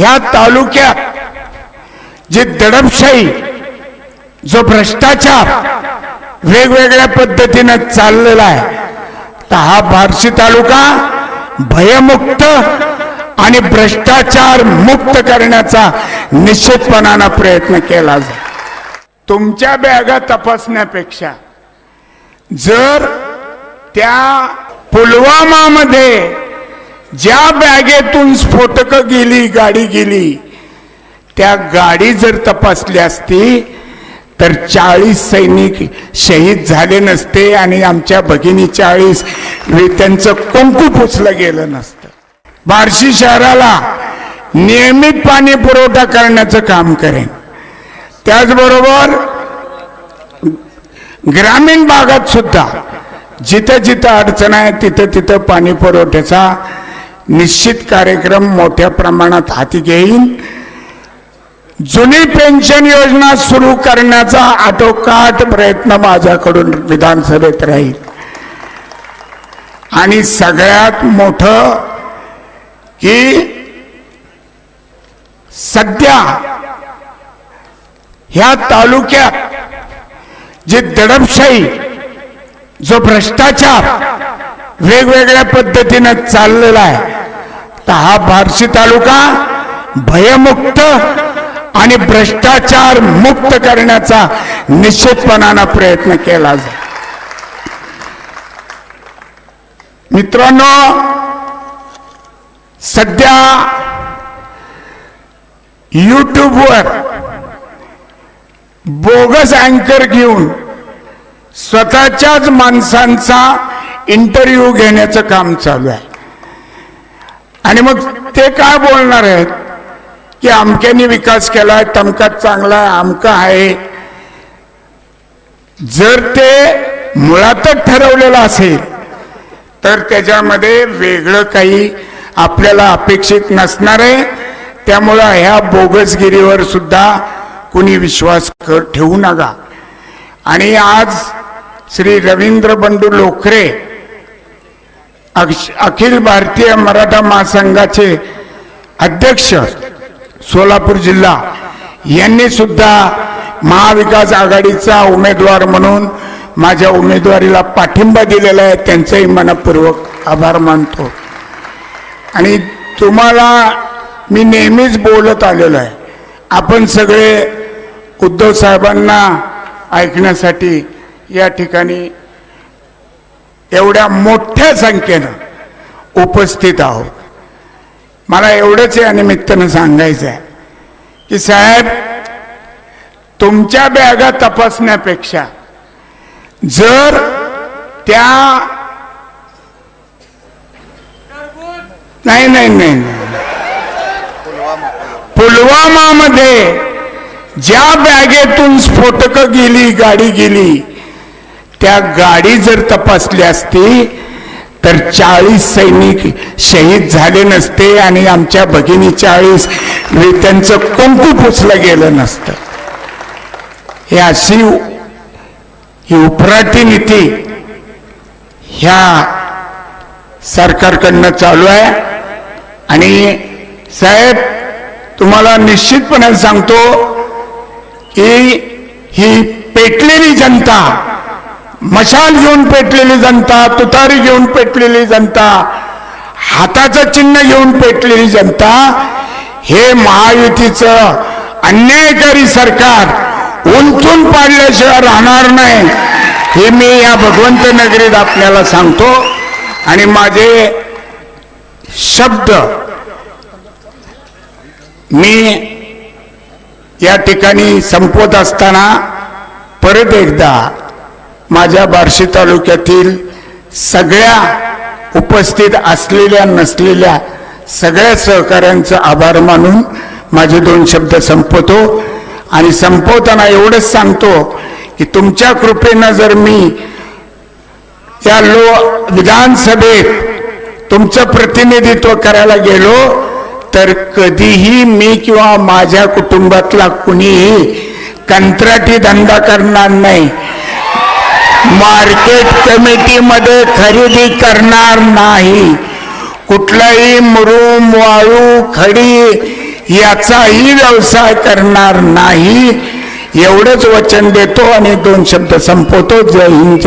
ह्या तालुक्यात जे दडपशाही जो भ्रष्टाचार वेगवेगळ्या पद्धतीनं चाललेला आहे तर हा बार्शी तालुका भयमुक्त आणि भ्रष्टाचार मुक्त करण्याचा निश्चितपणानं प्रयत्न केला जाईल. तुमच्या बॅगा तपासण्यापेक्षा जर त्या पुलवामामध्ये ज्या बॅगेतून स्फोटक गेली गाडी गेली त्या गाडी जर तपासली असती तर चाळीस सैनिक शहीद झाले नसते आणि आमच्या भगिनी चाळीस त्यांचं कुंकू पुसलं गेलं नसतं. बार्शी शहराला नियमित पाणी पुरवठा करण्याचं काम करेन. त्याचबरोबर ग्रामीण भागात सुद्धा जिथं जिथं अडचण आहे तिथं तिथं पाणी पुरवठ्याचा निश्चित कार्यक्रम मोठ्या प्रमाणात हाती घेईन. जुनी पेन्शन योजना सुरू करण्याचा आटोकाट प्रयत्न माझ्याकडून विधानसभेत राहील. आणि सगळ्यात मोठं की सध्या ह्या तालुक्यात जी दडपशाही जो भ्रष्टाचार वेगवेगळ्या पद्धतीनं चाललेला आहे. तर हा बार्शी तालुका भयमुक्त आणि भ्रष्टाचार मुक्त करण्याचा निश्चितपणानं प्रयत्न केला जाईल. मित्रांनो सध्या यूट्यूबवर बोगस अँकर घेऊन स्वतःच्याच माणसांचा इंटरव्ह्यू घेण्याचं काम चालू आहे. आणि मग ते काय बोलणार आहेत? की अमक्यानी विकास केलाय तमकात चांगला आहे अमका आहे. जर ते मुळातच ठरवलेलं असेल तर त्याच्यामध्ये वेगळं काही आपल्याला अपेक्षित नसणार आहे. त्यामुळं ह्या बोगसगिरीवर सुद्धा कुणी विश्वास ठेवू नका. आणि आज श्री रवींद्र बंडू लोखरे अखिल भारतीय मराठा महासंघाचे अध्यक्ष सोलापूर जिल्हा यांनी सुद्धा महाविकास आघाडीचा उमेदवार म्हणून माझ्या उमेदवारीला पाठिंबा दिलेला आहे. त्यांचाही मनपूर्वक आभार मानतो. आणि तुम्हाला मी नेहमीच बोलत आलेलो आहे. आपण सगळे उद्धव साहेबांना ऐकण्यासाठी या ठिकाणी एवढ्या मोठ्या संख्येनं उपस्थित आहोत मला एवढंच या निमित्तानं सांगायचं आहे की साहेब तुमच्या बॅगा तपासण्यापेक्षा जर त्या नाही नाही नाही नाही. पुलवामामध्ये ज्या बॅगेतून स्फोटक गेली गाडी गेली त्या गाडी जर तपासली असती तर चाळीस सैनिक शहीद झाले नसते आणि आमच्या भगिनी चाळीस त्यांचं कुंकू पुसलं गेलं नसतं. हे अशी ही उपराठी नीती ह्या सरकारकडनं चालू आहे. आणि साहेब तुम्हाला निश्चितपणे सांगतो की ही पेटलेली जनता मशाल घेऊन पेटलेली जनता तुतारी घेऊन पेटलेली जनता हाताचं चिन्ह घेऊन पेटलेली जनता हे महायुतीचं अन्यायकारी सरकार उंचून पाडल्याशिवाय राहणार नाही हे मी या भगवंत नगरीत आपल्याला सांगतो. आणि माझे शब्द मी या ठिकाणी संपवत असताना परत एकदा माझ्या बार्शी तालुक्यातील सगळ्या उपस्थित असलेल्या नसलेल्या सगळ्या सहकाऱ्यांचा आभार मानून माझे दोन शब्द संपवतो. आणि संपवताना एवढंच सांगतो की तुमच्या कृपेनं जर मी त्या लो विधानसभेत तुमचं प्रतिनिधित्व करायला गेलो तर कधीही मी किंवा माझ्या कुटुंबातला कुणीही कंत्राटी धंदा करणार नाही. मार्केट कमिटीमध्ये खरेदी करणार नाही. कुठलाही मुरुम वाळू खडी याचाही व्यवसाय करणार नाही. एवढंच वचन देतो आणि दोन शब्द संपवतो. जय हिंद